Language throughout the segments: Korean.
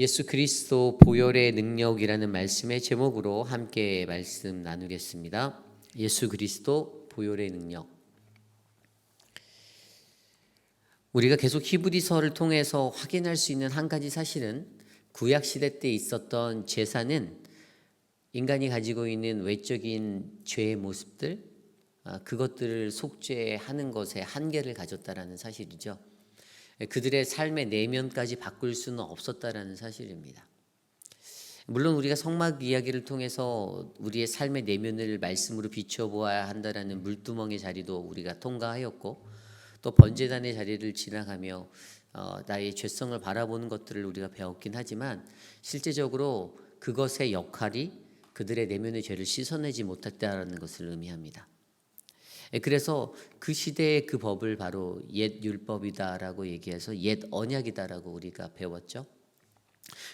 예수 그리스도 보혈의 능력이라는 말씀의 제목으로 함께 말씀 나누겠습니다. 예수 그리스도 보혈의 능력. 우리가 계속 히브리서를 통해서 확인할 수 있는 한 가지 사실은 구약 시대 때 있었던 제사는 인간이 가지고 있는 외적인 죄의 모습들 아, 그것들을 속죄하는 것에 한계를 가졌다라는 사실이죠. 그들의 삶의 내면까지 바꿀 수는 없었다라는 사실입니다. 물론 우리가 성막 이야기를 통해서 우리의 삶의 내면을 말씀으로 비춰보아야 한다라는 물두멍의 자리도 우리가 통과하였고 또 번제단의 자리를 지나가며 어, 나의 죄성을 바라보는 것들을 우리가 배웠긴 하지만 실제적으로 그것의 역할이 그들의 내면의 죄를 씻어내지 못했다라는 것을 의미합니다. 예, 그래서 그 시대의 그 법을 바로 옛 율법이다라고 얘기해서 옛 언약이다라고 우리가 배웠죠.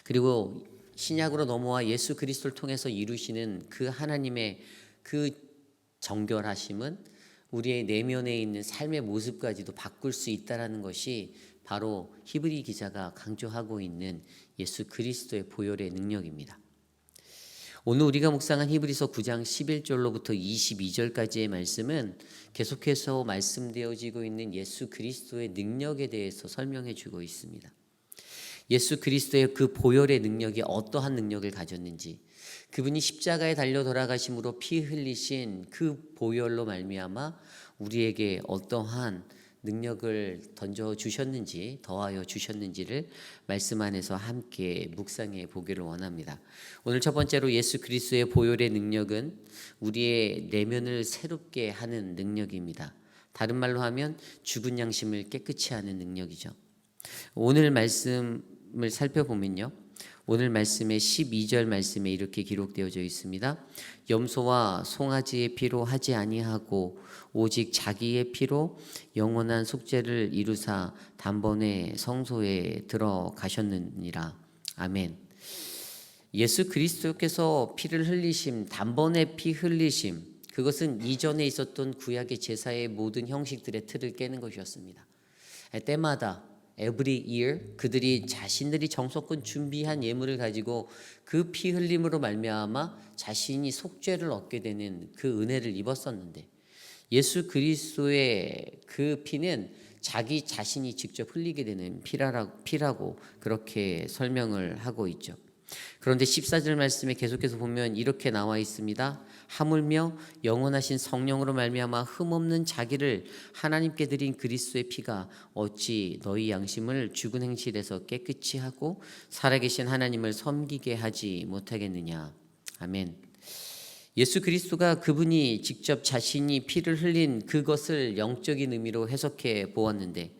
그리고 신약으로 넘어와 예수 그리스도를 통해서 이루시는 그 하나님의 그 정결하심은 우리의 내면에 있는 삶의 모습까지도 바꿀 수 있다라는 것이 바로 히브리 기자가 강조하고 있는 예수 그리스도의 보혈의 능력입니다. 오늘 우리가 묵상한 히브리서 9장 11절로부터 22절까지의 말씀은 계속해서 말씀되어지고 있는 예수 그리스도의 능력에 대해서 설명해 주고 있습니다. 예수 그리스도의 그 보혈의 능력이 어떠한 능력을 가졌는지 그분이 십자가에 달려 돌아가심으로 피 흘리신 그 보혈로 말미암아 우리에게 어떠한 능력을 던져 주셨는지 더하여 주셨는지를 말씀 안에서 함께 묵상해 보기를 원합니다. 오늘 첫 번째로 예수 그리스도의 보혈의 능력은 우리의 내면을 새롭게 하는 능력입니다. 다른 말로 하면 죽은 양심을 깨끗이 하는 능력이죠. 오늘 말씀을 살펴보면요. 오늘 말씀의 12절 말씀에 이렇게 기록되어져 있습니다. 염소와 송아지의 피로 하지 아니하고 오직 자기의 피로 영원한 속죄를 이루사 단번에 성소에 들어가셨느니라. 아멘. 예수 그리스도께서 피를 흘리심, 단번에 피 흘리심, 그것은 이전에 있었던 구약의 제사의 모든 형식들의 틀을 깨는 것이었습니다. 때마다 every year 그들이 자신들이 정성껏 준비한 예물을 가지고 그 피 흘림으로 말미암아 자신이 속죄를 얻게 되는 그 은혜를 입었었는데 예수 그리스도의 그 피는 자기 자신이 직접 흘리게 되는 피라고, 피라고 그렇게 설명을 하고 있죠. 그런데 14절 말씀에 계속해서 보면 이렇게 나와 있습니다. 하물며 영원하신 성령으로 말미암아 흠없는 자기를 하나님께 드린 그리스도의 피가 어찌 너희 양심을 죽은 행실에서 깨끗이 하고 살아계신 하나님을 섬기게 하지 못하겠느냐. 아멘. 예수 그리스도가 그분이 직접 자신이 피를 흘린 그것을 영적인 의미로 해석해 보았는데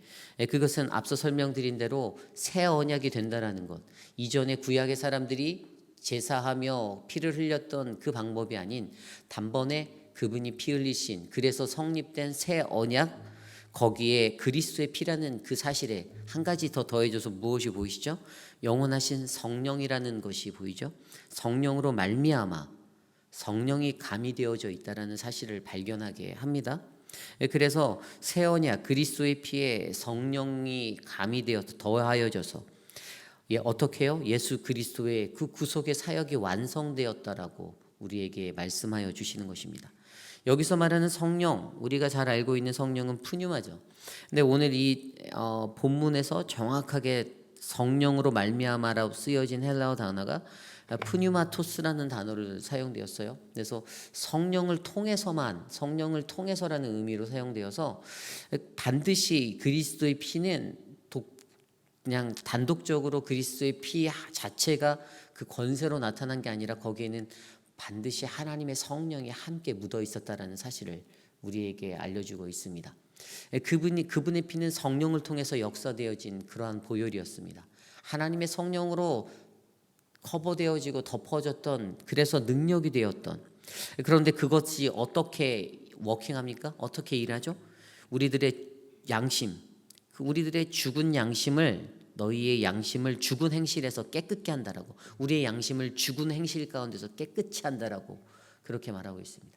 그것은 앞서 설명드린 대로 새 언약이 된다라는 것. 이전에 구약의 사람들이 제사하며 피를 흘렸던 그 방법이 아닌 단번에 그분이 피 흘리신 그래서 성립된 새 언약 거기에 그리스도의 피라는 그 사실에 한 가지 더 더해져서 무엇이 보이시죠? 영원하신 성령이라는 것이 보이죠? 성령으로 말미암아 성령이 가미되어져 있다라는 사실을 발견하게 합니다. 그래서 새 언약 그리스도의 피에 성령이 가미되어서 더하여져서 예, 어떻게요? 예수 그리스도의 그 구속의 사역이 완성되었다라고 우리에게 말씀하여 주시는 것입니다. 여기서 말하는 성령, 우리가 잘 알고 있는 성령은 푸뉴마죠. 근데 오늘 이 어, 본문에서 정확하게 성령으로 말미암아라고 쓰여진 헬라어 단어가 푸뉴마토스라는 단어를 사용되었어요. 그래서 성령을 통해서만 성령을 통해서라는 의미로 사용되어서 반드시 그리스도의 피는 그냥 단독적으로 그리스도의 피 자체가 그 권세로 나타난 게 아니라 거기에는 반드시 하나님의 성령이 함께 묻어 있었다라는 사실을 우리에게 알려주고 있습니다. 그분이 그분의 피는 성령을 통해서 역사되어진 그러한 보혈이었습니다. 하나님의 성령으로 커버되어지고 덮어졌던 그래서 능력이 되었던 그런데 그것이 어떻게 워킹합니까? 어떻게 일하죠? 우리들의 양심, 그 우리들의 죽은 양심을 너희의 양심을 죽은 행실에서 깨끗게 한다라고 우리의 양심을 죽은 행실 가운데서 깨끗이 한다라고 그렇게 말하고 있습니다.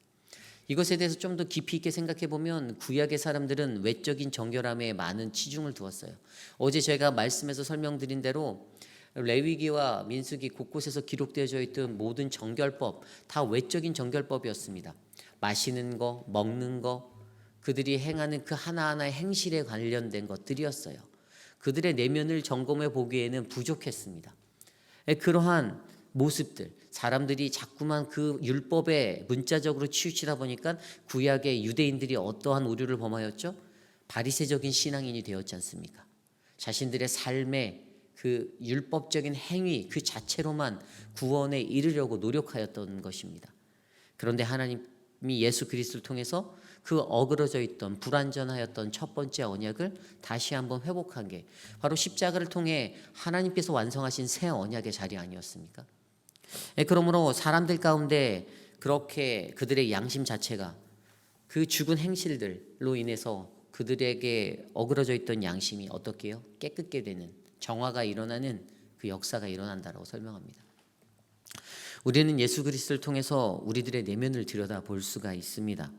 이것에 대해서 좀 더 깊이 있게 생각해 보면 구약의 사람들은 외적인 정결함에 많은 치중을 두었어요. 어제 제가 말씀에서 설명드린 대로 레위기와 민수기 곳곳에서 기록되어져 있던 모든 정결법 다 외적인 정결법이었습니다. 마시는 거, 먹는 거, 그들이 행하는 그 하나하나의 행실에 관련된 것들이었어요. 그들의 내면을 점검해 보기에는 부족했습니다. 예, 그러한 모습들, 사람들이 자꾸만 그 율법에 문자적으로 치우치다 보니까 구약의 유대인들이 어떠한 오류를 범하였죠? 바리새적인 신앙인이 되었지 않습니까? 자신들의 삶의 그 율법적인 행위 그 자체로만 구원에 이르려고 노력하였던 것입니다. 그런데 하나님이 예수 그리스도를 통해서 그 어그러져 있던 불완전하였던 첫 번째 언약을 다시 한번 회복한 게 바로 십자가를 통해 하나님께서 완성하신 새 언약의 자리 아니었습니까? 예, 그러므로 사람들 가운데 그렇게 그들의 양심 자체가 그 죽은 행실들로 인해서 그들에게 어그러져 있던 양심이 어떻게요? 깨끗게 되는 정화가 일어나는 그 역사가 일어난다라고 설명합니다. 우리는 예수 그리스도를 통해서 우리들의 내면을 들여다 볼 수가 있습니다.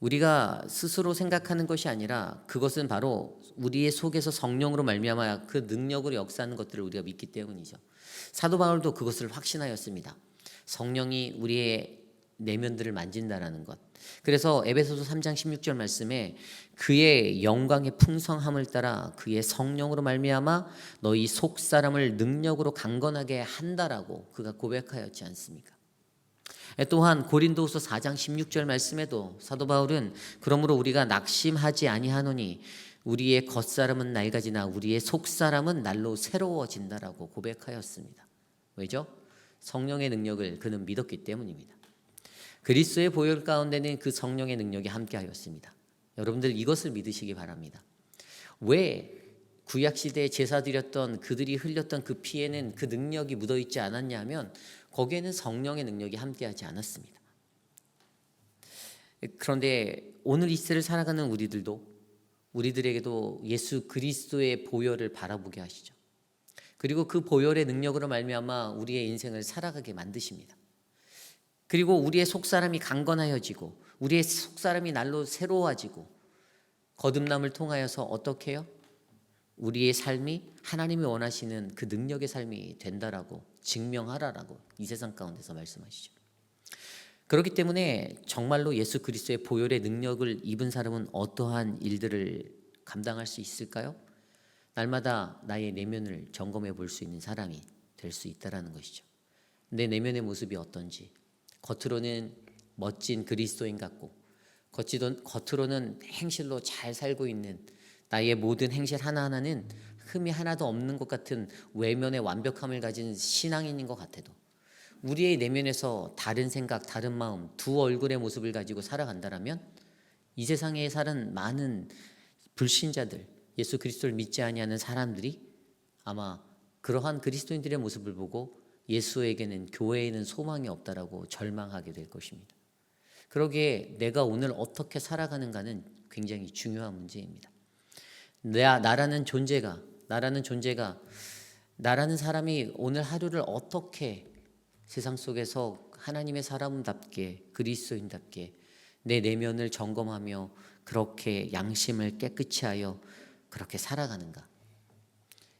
우리가 스스로 생각하는 것이 아니라 그것은 바로 우리의 속에서 성령으로 말미암아 그 능력으로 역사하는 것들을 우리가 믿기 때문이죠. 사도 바울도 그것을 확신하였습니다. 성령이 우리의 내면들을 만진다라는 것. 그래서 에베소서 3장 16절 말씀에 그의 영광의 풍성함을 따라 그의 성령으로 말미암아 너희 속 사람을 능력으로 강건하게 한다라고 그가 고백하였지 않습니까? 또한 고린도후서 4장 16절 말씀에도 사도 바울은 그러므로 우리가 낙심하지 아니하노니 우리의 겉사람은 낡아지나 우리의 속사람은 날로 새로워진다라고 고백하였습니다. 왜죠? 성령의 능력을 그는 믿었기 때문입니다. 그리스도의 보혈 가운데는 그 성령의 능력이 함께하였습니다. 여러분들 이것을 믿으시기 바랍니다. 왜 구약 시대에 제사 드렸던 그들이 흘렸던 그 피에는 그 능력이 묻어 있지 않았냐면 거기에는 성령의 능력이 함께하지 않았습니다. 그런데 오늘 이 시대를 살아가는 우리들도 우리들에게도 예수 그리스도의 보혈을 바라보게 하시죠. 그리고 그 보혈의 능력으로 말미암아 우리의 인생을 살아가게 만드십니다. 그리고 우리의 속사람이 강건하여지고 우리의 속사람이 날로 새로워지고 거듭남을 통하여서 어떻게 해요? 우리의 삶이 하나님이 원하시는 그 능력의 삶이 된다라고 증명하라라고 이 세상 가운데서 말씀하시죠. 그렇기 때문에 정말로 예수 그리스도의 보혈의 능력을 입은 사람은 어떠한 일들을 감당할 수 있을까요? 날마다 나의 내면을 점검해 볼 수 있는 사람이 될 수 있다라는 것이죠. 내 내면의 모습이 어떤지 겉으로는 멋진 그리스도인 같고 겉으로는 행실로 잘 살고 있는 나의 모든 행실 하나하나는 흠이 하나도 없는 것 같은 외면의 완벽함을 가진 신앙인인 것 같아도 우리의 내면에서 다른 생각, 다른 마음, 두 얼굴의 모습을 가지고 살아간다라면 이 세상에 사는 많은 불신자들, 예수 그리스도를 믿지 아니하는 사람들이 아마 그러한 그리스도인들의 모습을 보고 예수에게는 교회에는 소망이 없다라고 절망하게 될 것입니다. 그러기에 내가 오늘 어떻게 살아가는가는 굉장히 중요한 문제입니다. 나, 나라는 존재가 나라는 존재가 나라는 사람이 오늘 하루를 어떻게 세상 속에서 하나님의 사람답게 그리스도인답게 내 내면을 점검하며 그렇게 양심을 깨끗이 하여 그렇게 살아가는가?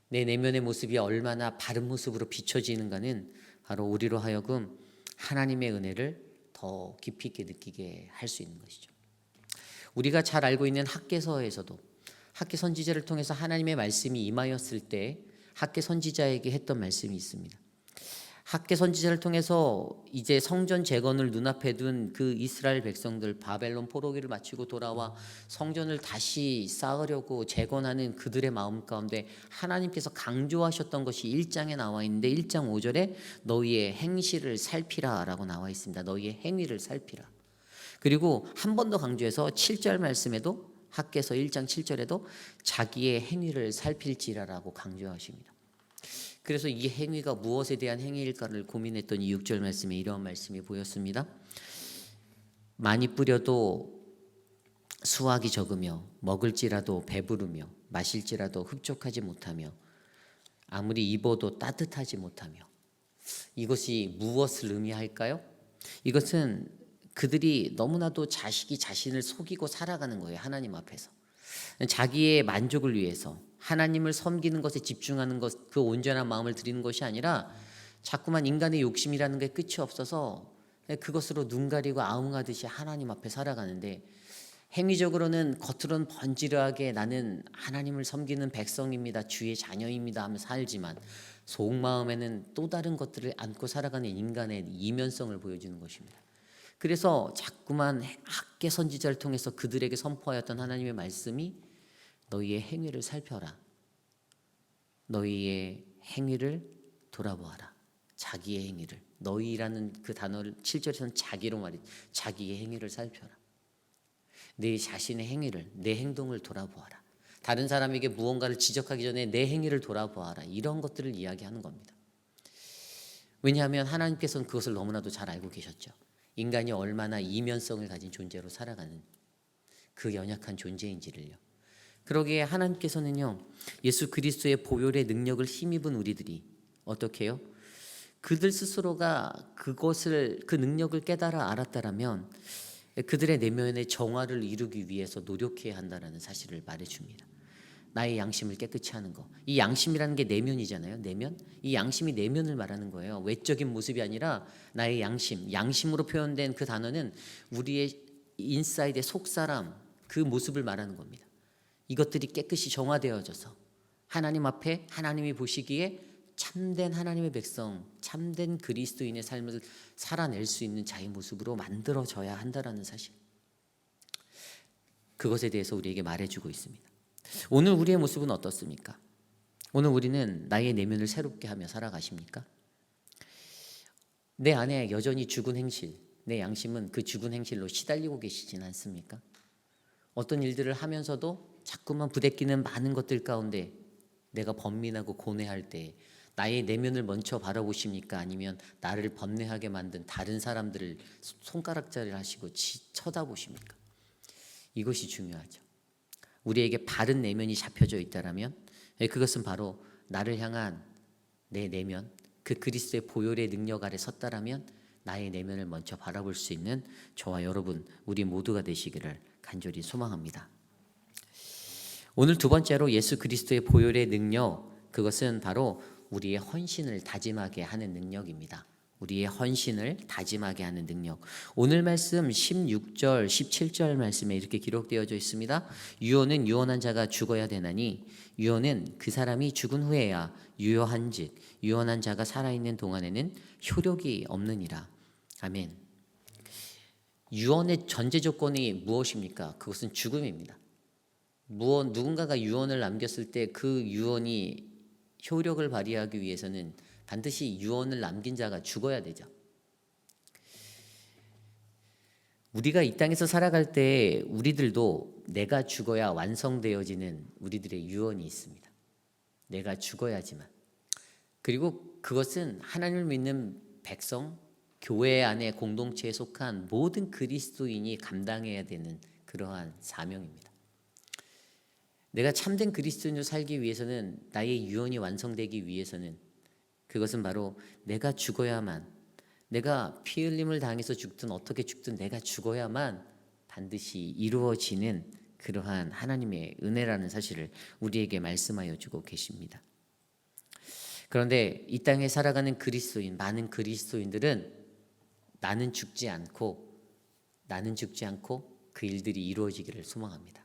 내 내면의 모습이 얼마나 바른 모습으로 비춰지는가는 바로 우리로 하여금 하나님의 은혜를 더 깊이 있게 느끼게 할 수 있는 것이죠. 우리가 잘 알고 있는 학계서에서도 학계 선지자를 통해서 하나님의 말씀이 임하였을 때 학계 선지자에게 했던 말씀이 있습니다. 학계 선지자를 통해서 이제 성전 재건을 눈앞에 둔 그 이스라엘 백성들 바벨론 포로기를 마치고 돌아와 성전을 다시 쌓으려고 재건하는 그들의 마음 가운데 하나님께서 강조하셨던 것이 1장에 나와 있는데 1장 5절에 너희의 행실을 살피라라고 나와 있습니다. 너희의 행위를 살피라. 그리고 한 번 더 강조해서 7절 말씀에도 학계서 1장 7절에도 자기의 행위를 살필지라라고 강조하십니다. 그래서 이 행위가 무엇에 대한 행위일까를 고민했던 이 6절 말씀에 이러한 말씀이 보였습니다. 많이 뿌려도 수확이 적으며 먹을지라도 배부르며 마실지라도 흡족하지 못하며 아무리 입어도 따뜻하지 못하며 이것이 무엇을 의미할까요? 이것은 그들이 너무나도 자식이 자신을 속이고 살아가는 거예요. 하나님 앞에서. 자기의 만족을 위해서 하나님을 섬기는 것에 집중하는 것, 그 온전한 마음을 드리는 것이 아니라 자꾸만 인간의 욕심이라는 게 끝이 없어서 그것으로 눈 가리고 아웅하듯이 하나님 앞에 살아가는데 행위적으로는 겉으로는 번지르하게 나는 하나님을 섬기는 백성입니다. 주의 자녀입니다 하며 살지만 속마음에는 또 다른 것들을 안고 살아가는 인간의 이면성을 보여주는 것입니다. 그래서 자꾸만 학계 선지자를 통해서 그들에게 선포하였던 하나님의 말씀이 너희의 행위를 살펴라. 너희의 행위를 돌아보아라. 자기의 행위를 너희라는 그 단어를 7절에서는 자기로 말이 자기의 행위를 살펴라. 내 자신의 행위를 내 행동을 돌아보아라. 다른 사람에게 무언가를 지적하기 전에 내 행위를 돌아보아라. 이런 것들을 이야기하는 겁니다. 왜냐하면 하나님께서는 그것을 너무나도 잘 알고 계셨죠. 인간이 얼마나 이면성을 가진 존재로 살아가는 그 연약한 존재인지를요. 그러기에 하나님께서는요. 예수 그리스도의 보혈의 능력을 힘입은 우리들이 어떻게 해요? 그들 스스로가 그것을 그 능력을 깨달아 알았다라면 그들의 내면의 정화를 이루기 위해서 노력해야 한다라는 사실을 말해 줍니다. 나의 양심을 깨끗이 하는 거. 이 양심이라는 게 내면이잖아요. 내면. 이 양심이 내면을 말하는 거예요. 외적인 모습이 아니라 나의 양심. 양심으로 표현된 그 단어는 우리의 인사이드의 속 사람 그 모습을 말하는 겁니다. 이것들이 깨끗이 정화되어져서 하나님 앞에 하나님이 보시기에 참된 하나님의 백성, 참된 그리스도인의 삶을 살아낼 수 있는 자의 모습으로 만들어져야 한다라는 사실. 그것에 대해서 우리에게 말해주고 있습니다. 오늘 우리의 모습은 어떻습니까? 오늘 우리는 나의 내면을 새롭게 하며 살아가십니까? 내 안에 여전히 죽은 행실, 내 양심은 그 죽은 행실로 시달리고 계시진 않습니까? 어떤 일들을 하면서도 자꾸만 부대끼는 많은 것들 가운데 내가 번민하고 고뇌할 때 나의 내면을 먼저 바라보십니까? 아니면 나를 번뇌하게 만든 다른 사람들을 손가락질을 하시고 쳐다보십니까? 이것이 중요하죠. 우리에게 바른 내면이 잡혀져 있다라면 예, 그것은 바로 나를 향한 내 내면, 그 그리스도의 보혈의 능력 아래 섰다라면 나의 내면을 먼저 바라볼 수 있는 저와 여러분 우리 모두가 되시기를 간절히 소망합니다. 오늘 두 번째로 예수 그리스도의 보혈의 능력 그것은 바로 우리의 헌신을 다짐하게 하는 능력입니다. 우리의 헌신을 다짐하게 하는 능력. 오늘 말씀 16절, 17절 말씀에 이렇게 기록되어져 있습니다. 유언은 유언한 자가 죽어야 되나니 유언은 그 사람이 죽은 후에야 유효한즉 유언한 자가 살아있는 동안에는 효력이 없느니라. 아멘. 유언의 전제 조건이 무엇입니까? 그것은 죽음입니다. 무언 누군가가 유언을 남겼을 때 그 유언이 효력을 발휘하기 위해서는 반드시 유언을 남긴 자가 죽어야 되죠. 우리가 이 땅에서 살아갈 때 우리들도 내가 죽어야 완성되어지는 우리들의 유언이 있습니다. 내가 죽어야지만. 그리고 그것은 하나님을 믿는 백성, 교회 안에 공동체에 속한 모든 그리스도인이 감당해야 되는 그러한 사명입니다. 내가 참된 그리스도인으로 살기 위해서는 나의 유언이 완성되기 위해서는 그것은 바로 내가 죽어야만 내가 피 흘림을 당해서 죽든 어떻게 죽든 내가 죽어야만 반드시 이루어지는 그러한 하나님의 은혜라는 사실을 우리에게 말씀하여 주고 계십니다. 그런데 이 땅에 살아가는 그리스도인 많은 그리스도인들은 나는 죽지 않고 나는 죽지 않고 그 일들이 이루어지기를 소망합니다.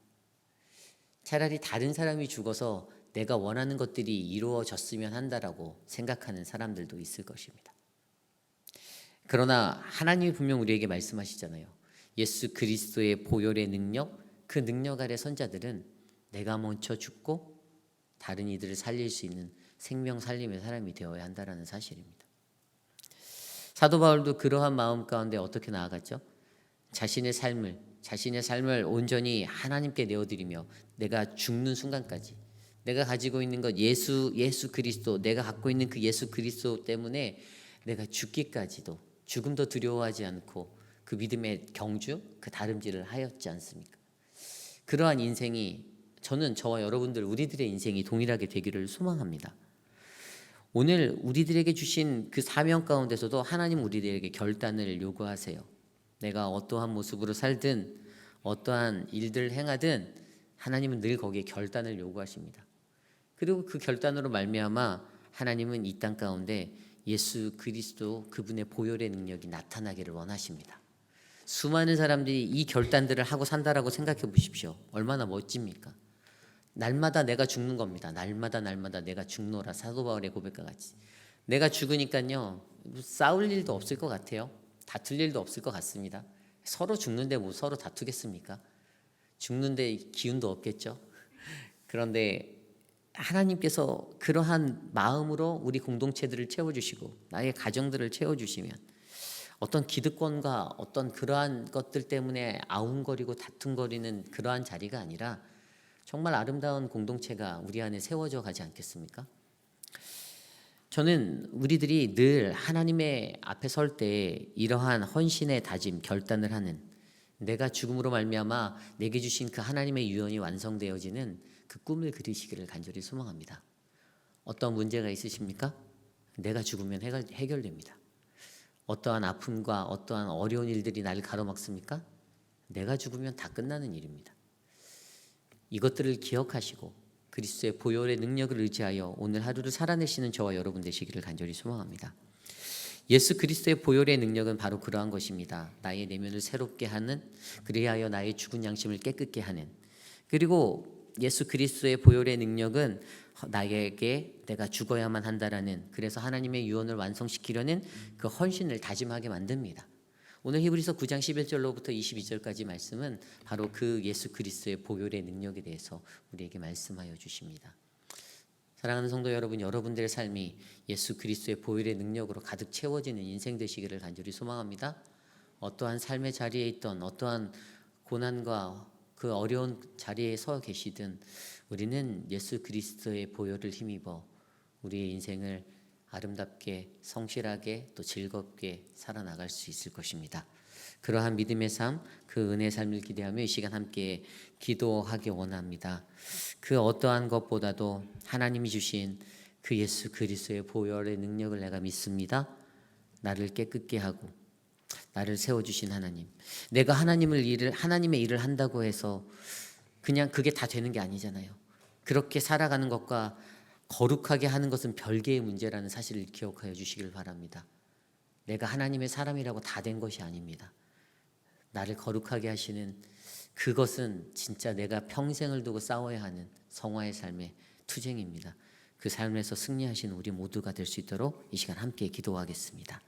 차라리 다른 사람이 죽어서 내가 원하는 것들이 이루어졌으면 한다라고 생각하는 사람들도 있을 것입니다. 그러나 하나님이 분명 우리에게 말씀하시잖아요. 예수 그리스도의 보혈의 능력, 그 능력 아래 선자들은 내가 먼저 죽고 다른 이들을 살릴 수 있는 생명 살림의 사람이 되어야 한다라는 사실입니다. 사도 바울도 그러한 마음 가운데 어떻게 나아갔죠? 자신의 삶을 자신의 삶을 온전히 하나님께 내어드리며 내가 죽는 순간까지 내가 가지고 있는 것 예수 예수 그리스도 내가 갖고 있는 그 예수 그리스도 때문에 내가 죽기까지도 죽음도 두려워하지 않고 그 믿음의 경주 그 다름질을 하였지 않습니까? 그러한 인생이 저는 저와 여러분들 우리들의 인생이 동일하게 되기를 소망합니다. 오늘 우리들에게 주신 그 사명 가운데서도 하나님 우리들에게 결단을 요구하세요. 내가 어떠한 모습으로 살든 어떠한 일들 행하든 하나님은 늘 거기에 결단을 요구하십니다. 그리고 그 결단으로 말미암아 하나님은 이 땅 가운데 예수 그리스도 그분의 보혈의 능력이 나타나기를 원하십니다. 수많은 사람들이 이 결단들을 하고 산다라고 생각해 보십시오. 얼마나 멋집니까? 날마다 내가 죽는 겁니다. 날마다 날마다 내가 죽노라 사도 바울의 고백과 같이. 내가 죽으니까요 싸울 일도 없을 것 같아요. 다툴 일도 없을 것 같습니다. 서로 죽는데 뭐 서로 다투겠습니까? 죽는데 기운도 없겠죠. 그런데 하나님께서 그러한 마음으로 우리 공동체들을 채워주시고 나의 가정들을 채워주시면 어떤 기득권과 어떤 그러한 것들 때문에 아웅거리고 다툼거리는 그러한 자리가 아니라 정말 아름다운 공동체가 우리 안에 세워져 가지 않겠습니까? 저는 우리들이 늘 하나님의 앞에 설 때 이러한 헌신의 다짐, 결단을 하는 내가 죽음으로 말미암아 내게 주신 그 하나님의 유언이 완성되어지는 그 꿈을 그리시기를 간절히 소망합니다. 어떤 문제가 있으십니까? 내가 죽으면 해결, 해결됩니다. 어떠한 아픔과 어떠한 어려운 일들이 나를 가로막습니까? 내가 죽으면 다 끝나는 일입니다. 이것들을 기억하시고 그리스도의 보혈의 능력을 의지하여 오늘 하루를 살아내시는 저와 여러분 되시기를 간절히 소망합니다. 예수 그리스도의 보혈의 능력은 바로 그러한 것입니다. 나의 내면을 새롭게 하는 그리하여 나의 죽은 양심을 깨끗게 하는 그리고 예수 그리스도의 보혈의 능력은 나에게 내가 죽어야만 한다라는 그래서 하나님의 유언을 완성시키려는 그 헌신을 다짐하게 만듭니다. 오늘 히브리서 9장 11절로부터 22절까지 말씀은 바로 그 예수 그리스도의 보혈의 능력에 대해서 우리에게 말씀하여 주십니다. 사랑하는 성도 여러분, 여러분들의 삶이 예수 그리스도의 보혈의 능력으로 가득 채워지는 인생 되시기를 간절히 소망합니다. 어떠한 삶의 자리에 있던 어떠한 고난과 그 어려운 자리에 서 계시든 우리는 예수 그리스도의 보혈을 힘입어 우리의 인생을 아름답게 성실하게 또 즐겁게 살아나갈 수 있을 것입니다. 그러한 믿음의 삶, 그 은혜의 삶을 기대하며 이 시간 함께 기도하기 원합니다. 그 어떠한 것보다도 하나님이 주신 그 예수 그리스도의 보혈의 능력을 내가 믿습니다. 나를 깨끗게 하고 나를 세워 주신 하나님. 내가 하나님을 일을 하나님의 일을 한다고 해서 그냥 그게 다 되는 게 아니잖아요. 그렇게 살아가는 것과 거룩하게 하는 것은 별개의 문제라는 사실을 기억하여 주시길 바랍니다. 내가 하나님의 사람이라고 다 된 것이 아닙니다. 나를 거룩하게 하시는 그것은 진짜 내가 평생을 두고 싸워야 하는 성화의 삶의 투쟁입니다. 그 삶에서 승리하신 우리 모두가 될 수 있도록 이 시간 함께 기도하겠습니다.